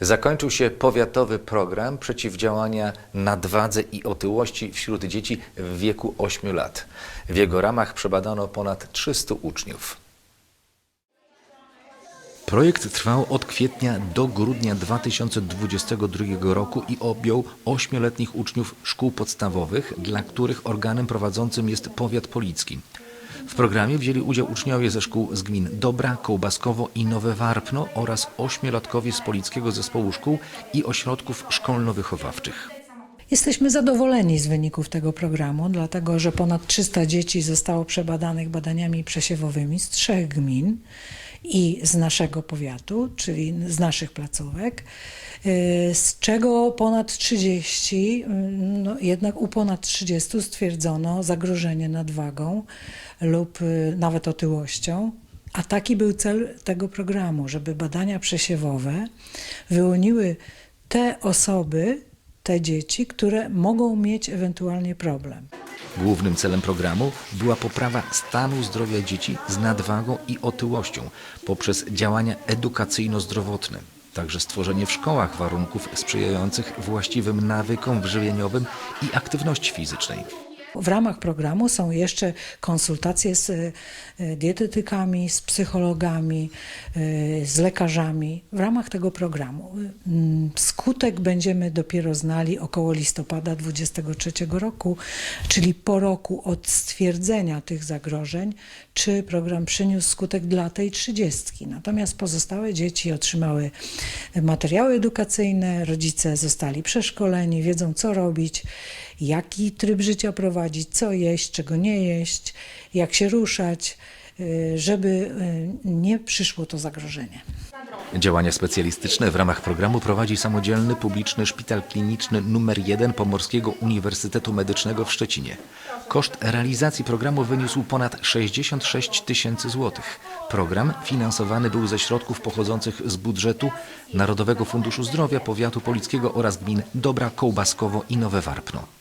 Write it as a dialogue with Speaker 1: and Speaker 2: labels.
Speaker 1: Zakończył się powiatowy program przeciwdziałania nadwadze i otyłości wśród dzieci w wieku 8 lat. W jego ramach przebadano ponad 300 uczniów. Projekt trwał od kwietnia do grudnia 2022 roku i objął ośmioletnich uczniów szkół podstawowych, dla których organem prowadzącym jest powiat policki. W programie wzięli udział uczniowie ze szkół z gmin Dobra, Kołbaskowo i Nowe Warpno oraz ośmiolatkowie z Polickiego Zespołu Szkół i Ośrodków Szkolno-Wychowawczych.
Speaker 2: Jesteśmy zadowoleni z wyników tego programu, dlatego że ponad 300 dzieci zostało przebadanych badaniami przesiewowymi z trzech gmin i z naszego powiatu, czyli z naszych placówek, y, z czego ponad 30, y, no jednak u ponad 30 stwierdzono zagrożenie nadwagą lub y, nawet otyłością. A taki był cel tego programu, żeby badania przesiewowe wyłoniły te osoby, te dzieci, które mogą mieć ewentualnie problem.
Speaker 1: Głównym celem programu była poprawa stanu zdrowia dzieci z nadwagą i otyłością poprzez działania edukacyjno-zdrowotne. Także stworzenie w szkołach warunków sprzyjających właściwym nawykom żywieniowym i aktywności fizycznej.
Speaker 2: W ramach programu są jeszcze konsultacje z y, dietetykami, z psychologami, y, z lekarzami. W ramach tego programu Mm, skutek będziemy dopiero znali około listopada 2023 roku, czyli po roku od stwierdzenia tych zagrożeń, czy program przyniósł skutek dla tej trzydziestki. Natomiast pozostałe dzieci otrzymały materiały edukacyjne, rodzice zostali przeszkoleni, wiedzą co robić, jaki tryb życia prowadzić, co jeść, czego nie jeść, jak się ruszać, y, żeby y, nie przyszło to zagrożenie.
Speaker 1: Działania specjalistyczne w ramach programu prowadzi samodzielny publiczny szpital kliniczny nr 1 Pomorskiego Uniwersytetu Medycznego w Szczecinie. Koszt realizacji programu wyniósł ponad 66 tysięcy złotych. Program finansowany był ze środków pochodzących z budżetu Narodowego Funduszu Zdrowia, Powiatu Polickiego oraz gmin Dobra, Kołbaskowo i Nowe Warpno.